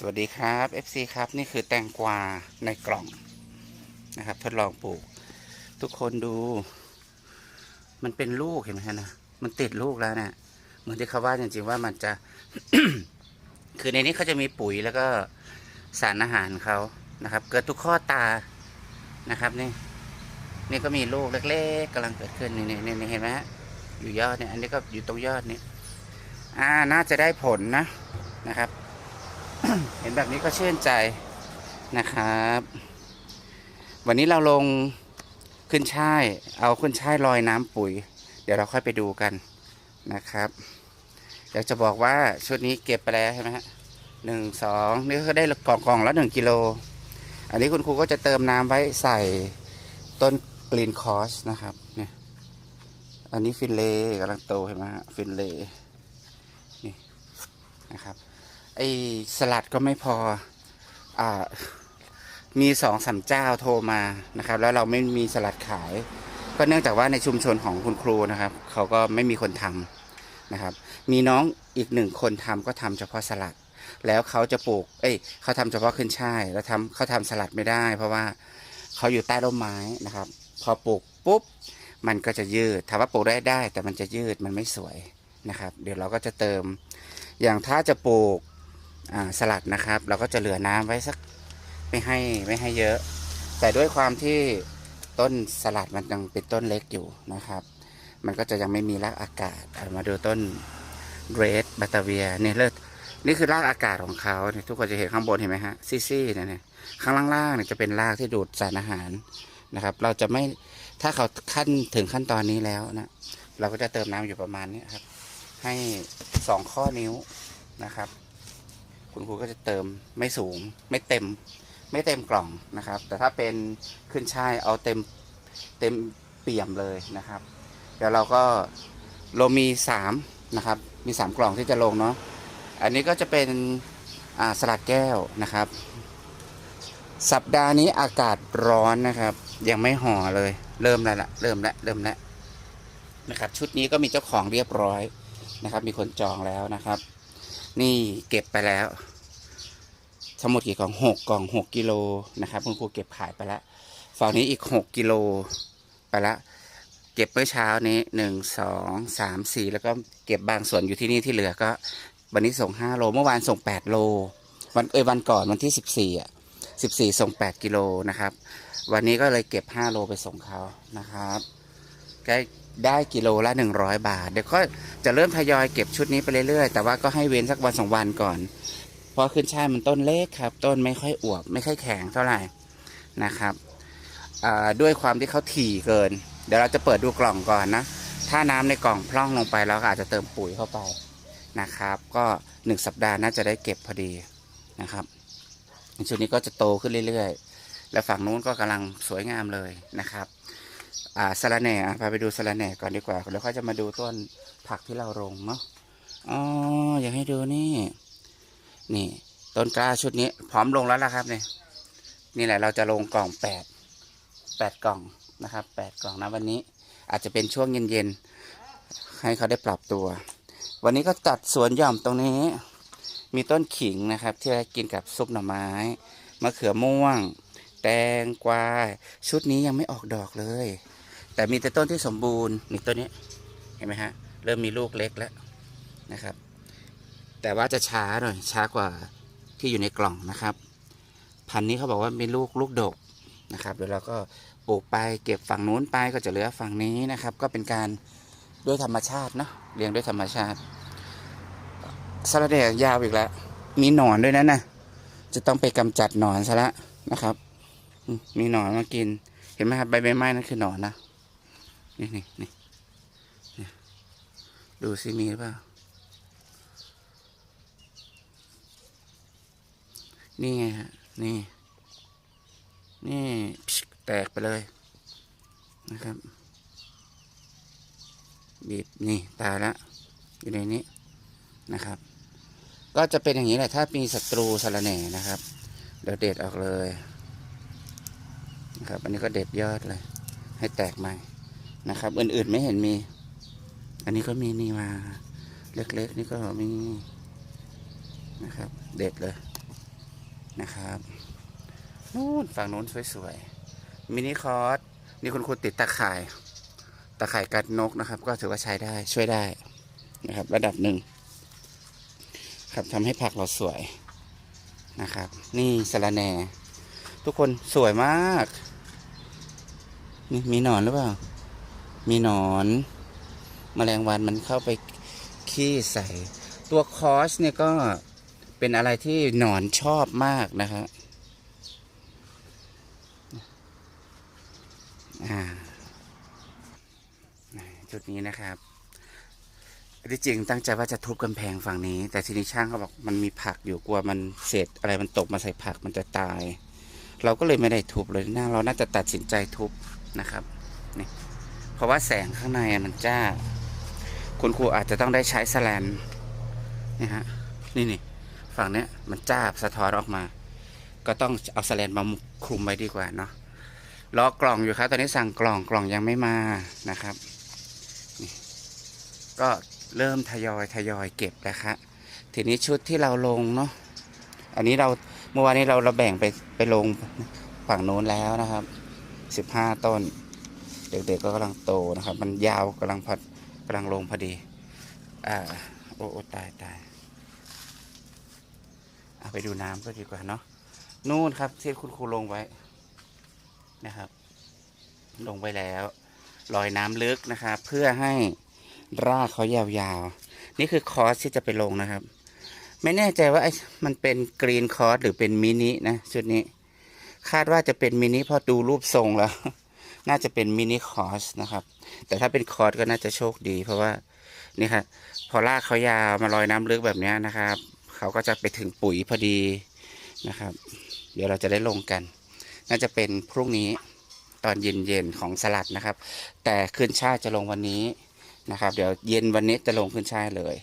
สวัสดีครับ FC ครับ นี่คือแตงกวาในกล่องนะครับทดลองปลูก ทุกคนดู มันเป็นลูกเห็นไหมฮะนะมันติดลูกแล้วเนะเหมือนที่เขาว่าจริงๆว่ามันจะ คือในนี้เขาจะมีปุ๋ยแล้วก็สารอาหารเขานะครับ เกิดทุกข้อตานะครับ นี่ นี่ก็มีลูกเล็กๆกำลังเกิดขึ้นนี่นี่นี่เห็นไหมฮะอยู่ยอดเนี่ยอันนี้ก็อยู่ตรงยอดนี้อ่าน่าจะได้ผลนะนะครับ เห็นแบบนี้ก็ชื่นใจนะครับ วันนี้เราลงขึ้นช่าย เอาขึ้นช่ายลอยน้ำปุ๋ย เดี๋ยวเราค่อยไปดูกันนะครับอยากจะบอกว่าชุดนี้เก็บไปแล้วใช่ไหมฮะหนึ่งสองนี่ก็ได้กล่องกล่องละหนึ่งกิโล อันนี้คุณครูก็จะเติมน้ำไว้ใส่ต้นกรีนคอสนะครับเนี่ยอันนี้ฟินเล่กำลังโตเห็นไหมฮะฟินเล่นี่นะครับ ไอ้สลัดก็ไม่พออ่ามีสองสามเจ้าโทรมานะครับ แล้วเราไม่มีสลัดขาย ก็เนื่องจากว่าในชุมชนของคุณครูนะครับ เขาก็ไม่มีคนทำนะครับ มีน้องอีกหนึ่งคนทำก็ทำเฉพาะสลัด แล้วเขาจะปลูก เอ้ยเขาทำเฉพาะขึ้นช่ายแล้วทำเขาทำสลัดไม่ได้ เพราะว่าเขาอยู่ใต้ร่มไม้นะครับ พอปลูกปุ๊บมันก็จะยืดถามว่าปลูกได้ได้ แต่มันจะยืดมันไม่สวยนะครับ เดี๋ยวเราก็จะเติม อย่างถ้าจะปลูก สลัดนะครับ เราก็จะเหลือน้ำไว้สักไม่ให้ไม่ให้เยอะ แต่ด้วยความที่ต้นสลัดมันยังเป็นต้นเล็กอยู่นะครับ มันก็จะยังไม่มีรากอากาศามาดูต้นเรดบัตเวียเนี่เลิศนี่คือรากอากาศของเขาเนี่ยทุกคนจะเห็นข้างบนเห็นไหมฮะซี่ๆเนี่ยเนี่ยข้างล่างๆเนี่ยจะเป็นรากที่ดูดสารอาหารนะครับ เราจะไม่ถ้าเขาขั้นถึงขั้นตอนนี้แล้วนะเราก็จะเติมน้ำอยู่ประมาณนี้ครับ ให้สองข้อนิ้วนะครับ คุณครูก็จะเติมไม่สูงไม่เต็มไม่เต็มกล่องนะครับ แต่ถ้าเป็นขึ้นช่ายเอาเต็มเต็มเปี่ยมเลยนะครับ เดี๋ยวเราก็เรามีสามนะครับมีสามกล่องที่จะลงเนาะอันนี้ก็จะเป็นสลัดแก้วนะครับ สัปดาห์นี้อากาศร้อนนะครับ ยังไม่ห่อเลย เริ่มแล้วละเริ่มแล้วเริ่มแล้วนะครับชุดนี้ก็มีเจ้าของเรียบร้อยนะครับ มีคนจองแล้วนะครับ นี่เก็บไปแล้ว ทั้งหมดกี่กล่องหกกล่องหกกิโลนะครับคุณครูเก็บขายไปแล้วฝั่งนี้อีกหกกิโลไปละเก็บเมื่อเช้านี้หนึ่งสองสามสี่แล้วก็เก็บบางส่วนอยู่ที่นี่ที่เหลือก็ วันนี้ส่งห้าโลเมื่อวานส่งแปดโล วันเอยวันก่อนวันที่สิบสี่อะสิบสี่ส่งแปดกิโลนะครับ วันนี้ก็เลยเก็บห้าโลไปส่งเขานะครับได้ได้กิโลละหนึ่งร้อยบาท เดี๋ยวก็จะเริ่มทยอยเก็บชุดนี้ไปเรื่อยๆ แต่ว่าก็ให้เว้นสักวันสองวันก่อน ราะขึ้นช่ายมันต้นเล็กครับ ต้นไม่ค่อยอวบ ไม่ค่อยแข็งเท่าไหร่นะครับด้วยความที่เขาถี่เกิน เดี๋ยวเราจะเปิดดูกล่องก่อนนะ ถ้าน้ำในกล่องพร่องลงไปเราก็อาจจะเติมปุ๋ยเข้าไปนะครับ ก็หนึ่งสัปดาห์น่าจะได้เก็บพอดีนะครับชุดนี้ก็จะโตขึ้นเรื่อยๆ และฝั่งนู้นก็กำลังสวยงามเลยนะครับอ่าสะระแหน่พาไปดูสะระแหน่ก่อนดีกว่าแล้วค่อยจะมาดูต้นผักที่เราลงเนาะอ๋ออยากให้ดูนี่ นี่ ต้นกล้าชุดนี้พร้อมลงแล้วล่ะครับเนี่ยนี่แหละเราจะลงกล่องแปดแปดกล่องนะครับแปดกล่องนะวันนี้ อาจจะเป็นช่วงเย็นๆ ให้เขาได้ปรับตัว วันนี้ก็ตัดสวนหย่อมตรงนี้ มีต้นขิงนะครับ ที่ไว้กินกับซุปหน่อไม้มะเขือม่วง แตงกวาชุดนี้ยังไม่ออกดอกเลย แต่มีแต่ต้นที่สมบูรณ์นี่ต้นนี้เห็นไหมฮะเริ่มมีลูกเล็กแล้วนะครับ แต่ว่าจะช้าหน่อยช้ากว่าที่อยู่ในกล่องนะครับ พันนี้เขาบอกว่ามีลูกลูกดกนะครับเดี๋ยวเราก็ปลูกไปเก็บฝั่งนู้นไปก็จะเหลือฝั่งนี้นะครับ ก็เป็นการด้วยธรรมชาติเนาะเลี้ยงด้วยธรรมชาติสลัดแดกยาวอีกแล้ว มีหนอนด้วยนะนะ จะต้องไปกำจัดหนอนซะละนะครับ มีหนอนมากิน เห็นไหมครับใบใบไม้นั่นคือหนอนนะ นี่นี่นี่นี่ดูซิมีหรือเปล่า นี่ไงฮะ นี่ นี่แตกไปเลยนะครับ บีบนี่ตายแล้วอยู่ในนี้นะครับ ก็จะเป็นอย่างนี้แหละถ้ามีศัตรูสารแหน่นะครับเดี๋ยวเด็ดออกเลยนะครับ อันนี้ก็เด็ดยอดเลย ให้แตกใหม่นะครับ อื่นๆไม่เห็นมี อันนี้ก็มีนี่มา เล็กๆ นี่ก็มีนะครับ เด็ดเลย นะครับนู่นฝั่งนู้นสวยๆมินิคอร์สนี่คุณครูติดตะข่ายตะข่ายกัดนกนะครับ ก็ถือว่าใช้ได้ช่วยได้นะครับ ระดับหนึ่งครับทำให้ผักเราสวยนะครับ นี่สะระแหน่ ทุกคนสวยมาก นี่มีหนอนหรือเปล่า มีหนอนแมลงวันมันเข้าไปขี้ใส่ ตัวคอสเนี่ยก็ เป็นอะไรที่หนอนชอบมากนะครับจุดนี้นะครับที่จริงตั้งใจว่าจะทุบกำแพงฝั่งนี้ แต่ทีนี้ช่างเขาบอกมันมีผักอยู่กลัวมันเศษอะไรมันตกมาใส่ผักมันจะตาย เราก็เลยไม่ได้ทุบเลยนะเราน่าจะตัดสินใจทุบนะครับนี่เพราะว่าแสงข้างในมันจ้า คุณครูอาจจะต้องได้ใช้สแลนนี่ฮะนี่นี่ ฝั่งเนี้ยมันจ้าบสะท้อนออกมา ก็ต้องเอาสแลนมาคลุมไว้ดีกว่าเนาะรอกล่องอยู่ครับ ตอนนี้สั่งกล่องกล่องยังไม่มานะครับนี่ก็เริ่มทยอยทยอยเก็บแล้วครับทีนี้ชุดที่เราลงเนาะอันนี้เราเมื่อวานนี้เราเราแบ่งไปไปลงฝั่งโน้นแล้วนะครับสิบห้าต้น เด็กๆก็กำลังโตนะครับ มันยาวกำลังพอกำลังลงพอดี อ่า โอ้โอ้ตายตาย เอาไปดูน้ำก็ดีกว่าเนาะนู่นครับที่คุณครูลงไว้นะครับ ลงไปแล้วลอยน้ำลึกนะครับ เพื่อให้รากเขายาวๆ นี่คือคอร์สที่จะไปลงนะครับ ไม่แน่ใจว่าไอ้มันเป็นกรีนคอร์สหรือเป็นมินินะชุดนี้ คาดว่าจะเป็นมินิเพราะดูรูปทรงแล้ว น่าจะเป็นมินิคอร์สนะครับ แต่ถ้าเป็นคอร์สก็น่าจะโชคดี เพราะว่านี่ครับพอรากเขายาวมาลอยน้ำลึกแบบนี้นะครับ เขาก็จะไปถึงปุ๋ยพอดีนะครับ เดี๋ยวเราจะได้ลงกัน น่าจะเป็นพรุ่งนี้ตอนเย็นๆของสลัดนะครับ แต่ขึ้นช่ายจะลงวันนี้นะครับ เดี๋ยวเย็นวันนี้จะลงขึ้นช่ายเลย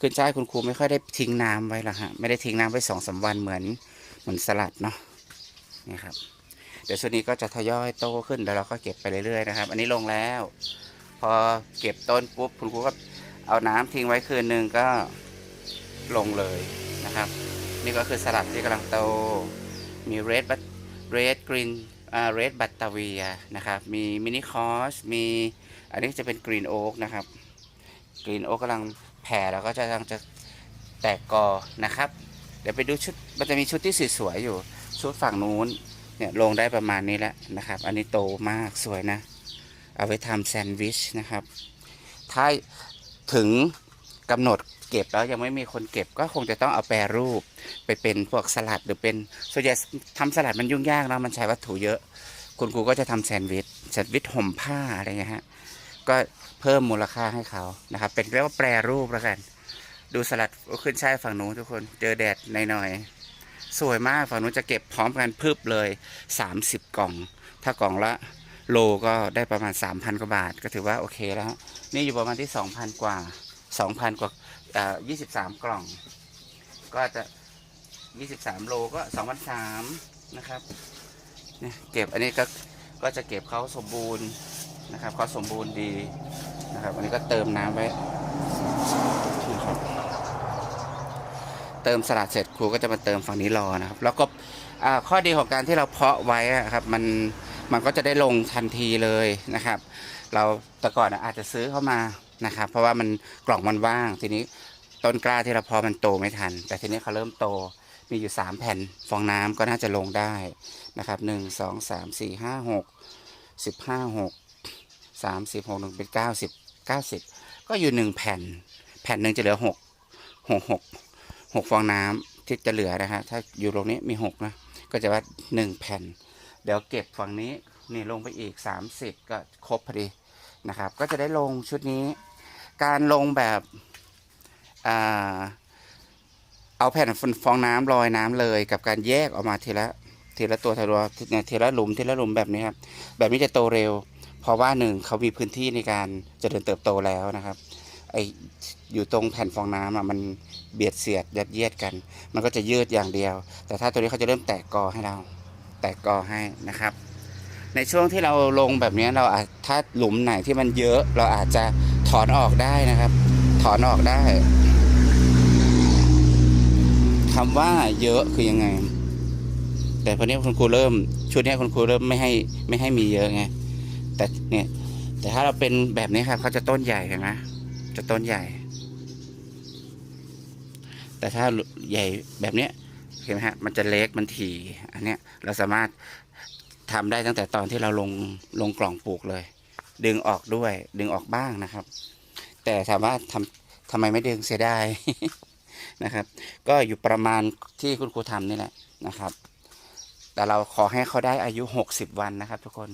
ขึ้นช่ายคุณครูไม่ค่อยได้ทิ้งน้ำไว้ละฮะไม่ได้ทิ้งน้ำไว้สองสามวันเหมือนเหมือนสลัดเนาะนี่ครับเดี๋ยวช่วงนี้ก็จะทยอยโตขึ้นแล้วเราก็เก็บไปเรื่อยๆนะครับ อันนี้ลงแล้ว พอเก็บต้นปุ๊บคุณครูก็เอาน้ำทิ้งไว้คืนหนึ่งก็ ลงเลยนะครับ นี่ก็คือสลัดที่กำลังโต มีเรดบัตเรดกรีนอ่าเรดบัตตาเวียนะครับ มีมินิคอส มีอันนี้จะเป็นกรีนโอ๊กนะครับ กรีนโอ๊กกำลังแผ่แล้วก็จะกำลังจะแตกกอนะครับ เดี๋ยวไปดูชุด มันจะมีชุดที่สวยๆอยู่ ชุดฝั่งนู้นเนี่ยลงได้ประมาณนี้แล้วนะครับ อันนี้โตมากสวยนะ เอาไว้ทำแซนด์วิชนะครับ ถ้าถึงกำหนด เก็บแล้วยังไม่มีคนเก็บก็คงจะต้องเอาแปรรูป ไปเป็นพวกสลัดหรือเป็นส่วนใหญ่ทำสลัดมันยุ่งยากนะมันใช้วัตถุเยอะ คุณครูก็จะทำแซนด์วิชแซนด์วิชห่มผ้าอะไรเงี้ยฮะก็เพิ่มมูลค่าให้เขานะครับ เป็นเรียกว่าแปรรูปแล้วกัน ดูสลัดขึ้นช่ายฝั่งนู้นทุกคนเจอแดดหน่อยๆสวยมากฝั่งนู้นจะเก็บพร้อมกันพึบเลย 30 กล่อง ถ้ากล่องละโลก็ได้ประมาณ 3,000กว่าบาท ก็ถือว่าโอเคแล้วนี่อยู่ประมาณที่ 2,000 กว่า 2,000 กว่า อ่า23กล่อง ก็จะ23โลก็2,003นะครับเนี่ยเก็บอันนี้ก็ก็จะเก็บเขาสมบูรณ์นะครับเขาสมบูรณ์ดีนะครับ อันนี้ก็เติมน้ำไว้นะครับเติมสลัดเสร็จครูก็จะมาเติมฝั่งนี้รอนะครับ แล้วก็ข้อดีของการที่เราเพาะไว้อะครับมันมันก็จะได้ลงทันทีเลยนะครับ เราแต่ก่อนอาจจะซื้อเข้ามา นะครับ เพราะว่ามันกล่องมันว่าง ทีนี้ต้นกล้าที่เราพาะมันโตไม่ทัน แต่ทีนี้เขาเริ่มโตมีอยู่ 3 แผ่นฟองน้ำก็น่าจะลงได้นะครับหนึ่งสองสามสี่ห้าหกสิบห้าหกสามสิบหกหนึ่งเป็นเก้าสิบเก้าสิบก็อยู่หนึ่งแผ่น แผ่นหนึ่งจะเหลือหกหกหกหกฟองน้ำที่จะเหลือนะฮะถ้าอยู่ตรงนี้มีหกนะก็จะว่าหนึ่งแผ่น เดี๋ยวเก็บฝั่งนี้นี่ลงไปอีกสามสิบก็ครบพอดีนะครับ ก็จะได้ลงชุดนี้ การลงแบบอเอาแผ่นฟองน้ำลอยน้ำเลย กับการแยกออกมาทีละทีละตัวทีละเนี่ยทีละหลุมทีละหลุมแบบนี้ครับ แบบนี้จะโตเร็ว เพราะว่าหนึ่งเขามีพื้นที่ในการเจริญเติบโตแล้วนะครับไออยู่ตรงแผ่นฟองน้ำอะมันเบียดเสียดยัดเยียดกัน มันก็จะยืดอย่างเดียว แต่ถ้าตัวนี้เขาจะเริ่มแตกกอให้เรา แตกกอให้นะครับ ในช่วงที่เราลงแบบนี้เราอาจถ้าหลุมไหนที่มันเยอะเราอาจจะ ถอนออกได้นะครับ ถอนออกได้คำว่าเยอะคือยังไง แต่พอนี้คุณครูเริ่มชุดนี้คุณครูเริ่มไม่ให้ไม่ให้มีเยอะไงแต่เนี่ยแต่ถ้าเราเป็นแบบนี้ครับเขาจะต้นใหญ่เห็นไหมจะต้นใหญ่ แต่ถ้าใหญ่แบบเนี้ยเห็นไหมฮะมันจะเล็กมันถี่อันเนี้ยเราสามารถทำได้ตั้งแต่ตอนที่เราลงลงกล่องปลูกเลย ดึงออกด้วย ดึงออกบ้างนะครับ แต่ถามว่าทำทำไมไม่ดึงเสียดายนะครับ ก็อยู่ประมาณที่คุณครูทำนี่แหละนะครับ แต่เราขอให้เขาได้อายุ 60 วันนะครับ ทุกคน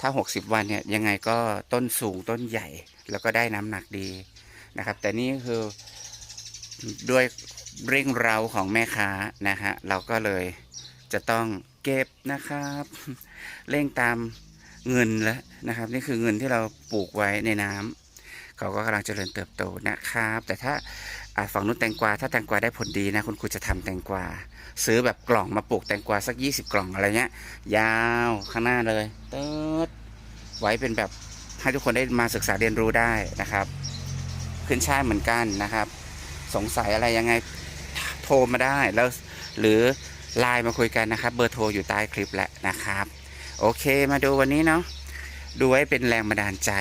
ถ้า 60 วันเนี่ยยังไงก็ต้นสูงต้นใหญ่แล้วก็ได้น้ำหนักดีนะครับ แต่นี่คือด้วยเร่งเร้าของแม่ค้านะฮะเราก็เลยจะต้องเก็บนะครับ เร่งตาม เงินแล้วนะครับ นี่คือเงินที่เราปลูกไว้ในน้ำเขาก็กำลังเจริญเติบโตนะครับ แต่ถ้าฝั่งนู้นแตงกวาถ้าแตงกวาได้ผลดีนะคุณครูจะทำแตงกวาซื้อแบบกล่องมาปลูกแตงกวาสัก 20 กล่องอะไรเงี้ยยาวข้างหน้าเลยเติร์ดไว้เป็นแบบให้ทุกคนได้มาศึกษาเรียนรู้ได้นะครับ ขึ้นช่ายเหมือนกันนะครับ สงสัยอะไรยังไงโทรมาได้แล้วหรือไลน์มาคุยกันนะครับ เบอร์โทรอยู่ใต้คลิปแหละนะครับ โอเคมาดูวันนี้เนาะดูไว้เป็นแรงบันดาลใจ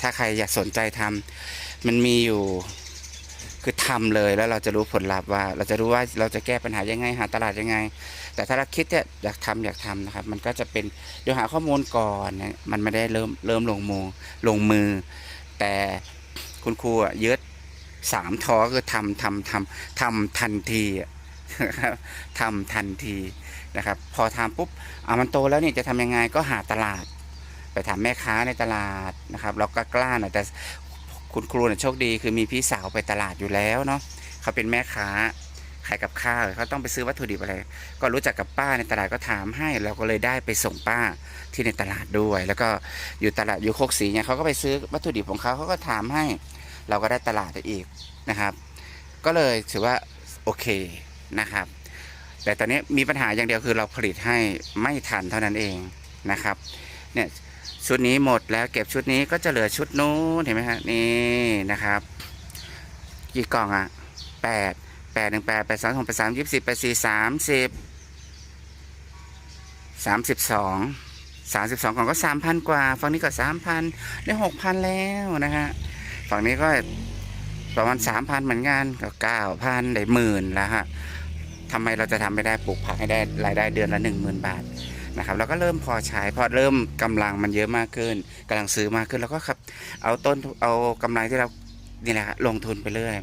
ถ้าใครอยากสนใจทำมันมีอยู่คือทำเลยแล้วเราจะรู้ผลลัพธ์ว่า เราจะรู้ว่าเราจะแก้ปัญหายังไงหาตลาดยังไง แต่ถ้าเราคิดเนี่ยอยากทำอยากทำนะครับ มันก็จะเป็นเดี๋ยวหาข้อมูลก่อนนะมันไม่ได้เริ่มเริ่มลงมือลงมือ แต่คุณครูอะยึดสามทอคือทำทำทำทำทันทีครับทำทันที นะครับ พอทำปุ๊บอะมันโตแล้วเนี่ยจะทำยังไงก็หาตลาด ไปถามแม่ค้าในตลาดนะครับเราก็กล้าหน่อยแต่คุณครูเนี่ยโชคดีคือมีพี่สาวไปตลาดอยู่แล้วเนาะเขาเป็นแม่ค้าขายกับข้าวเขาต้องไปซื้อวัตถุดิบอะไร ก็รู้จักกับป้าในตลาดก็ถามให้ เราก็เลยได้ไปส่งป้าที่ในตลาดด้วย แล้วก็อยู่ตลาดอยู่โคกศรีเนี่ยเขาก็ไปซื้อวัตถุดิบของเขาเขาก็ถามให้ เราก็ได้ตลาดอีกนะครับ ก็เลยถือว่าโอเคนะครับ แต่ตอนนี้มีปัญหาอย่างเดียวคือเราผลิตให้ไม่ทันเท่านั้นเองนะครับ เนี่ยชุดนี้หมดแล้วเก็บชุดนี้ก็จะเหลือชุดนู้นเห็นไหมฮะนี่นะครับ กี่กล่องอะแปดแปดหนึ่งแปดแปดสองหกแปดสามยี่สิบแปดสี่สามสิบสามสิบสองสามสิบสองกล่องก็สามพันกว่า ฝั่งนี้ก็สามพันได้หกพันแล้วนะฮะฝั่งนี้ก็ประมาณสามพันเหมือนกันก็เก้าพันได้หมื่นแล้วฮะ ทำไมเราจะทำไม่ได้ปลูกผักให้ได้รายได้เดือนละหนึ่งหมื่นบาทนะครับแล้วก็เริ่มพอใช้พอเริ่มกำลังมันเยอะมากขึ้นกำลังซื้อมากขึ้นแล้วก็ครับ เอาต้นเอากำไรที่เรานี่แหละลงทุนไปเรื่อย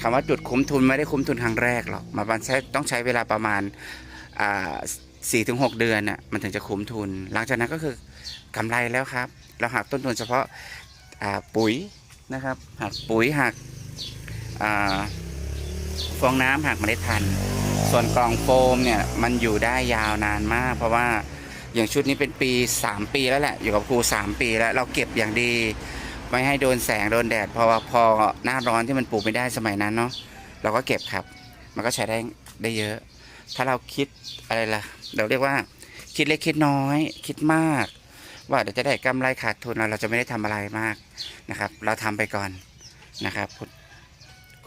คำว่าจุดคุ้มทุนไม่ได้คุ้มทุนครั้งแรกหรอกมาบันใช้ต้องใช้เวลาประมาณอ่าสี่ถึงหกเดือนน่ะมันถึงจะคุ้มทุน หลังจากนั้นก็คือกำไรแล้วครับ เราหักต้นทุนเฉพาะปุ๋ยนะครับหักปุ๋ยหักอ่า ฟองน้ำหักเมล็ดพันธุ์ส่วนกล่องโฟมเนี่ยมันอยู่ได้ยาวนานมาก เพราะว่าอย่างชุดนี้เป็นปี 3 ปีแล้วแหละ อยู่กับครู 3 ปีแล้วเราเก็บอย่างดี ไม่ให้โดนแสงโดนแดดเพราะว่าพอหน้าร้อนที่มันปลูกไม่ได้สมัยนั้นเนาะเราก็เก็บครับ มันก็ใช้ได้ได้เยอะ ถ้าเราคิดอะไรล่ะ เราเรียกว่า คิดเล็กคิดน้อย คิดมาก ว่าเดี๋ยวจะได้กำไรขาดทุนเราจะไม่ได้ทำอะไรมากนะครับ เราทำไปก่อนนะครับ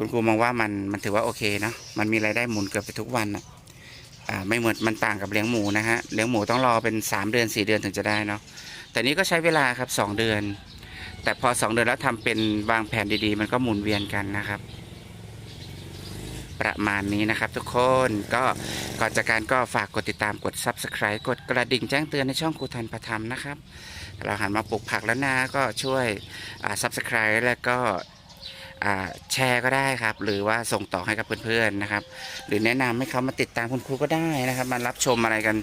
คุณครูมองว่ามันมันถือว่าโอเคเนาะมันมีรายได้หมุนเกือบไปทุกวันอะอ่าไม่เหมือนมันต่างกับเลี้ยงหมูนะฮะเลี้ยงหมูต้องรอเป็นสามเดือนสี่เดือนถึงจะได้เนาะแต่นี้ก็ใช้เวลาครับสองเดือน แต่พอสองเดือนแล้วทำเป็นวางแผนดีๆ มันก็หมุนเวียนกันนะครับ ประมาณนี้นะครับ ทุกคนก็ก่อนจากการก็ฝากกดติดตามกด subscribe กดกระดิ่งแจ้งเตือนในช่องครูทันประธรรมนะครับ เราหันมาปลูกผักแล้วนะก็ช่วย subscribe แล้วก็ แชร์ก็ได้ครับ หรือว่าส่งต่อให้กับเพื่อนๆนะครับ หรือแนะนำให้เขามาติดตามคุณครูก็ได้นะครับ มารับชมอะไรกัน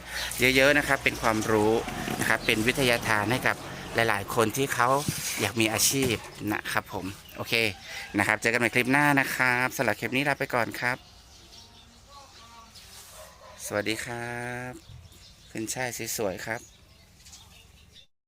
เยอะๆนะครับ เป็นความรู้นะครับ เป็นวิทยาทานให้กับหลาย ๆ คนที่เขาอยากมีอาชีพนะครับผม โอเคนะครับ เจอกันใหม่คลิปหน้านะครับสำหรับคลิปนี้ลาไปก่อนครับ สวัสดีครับ ขึ้นช่ายสวยๆครับ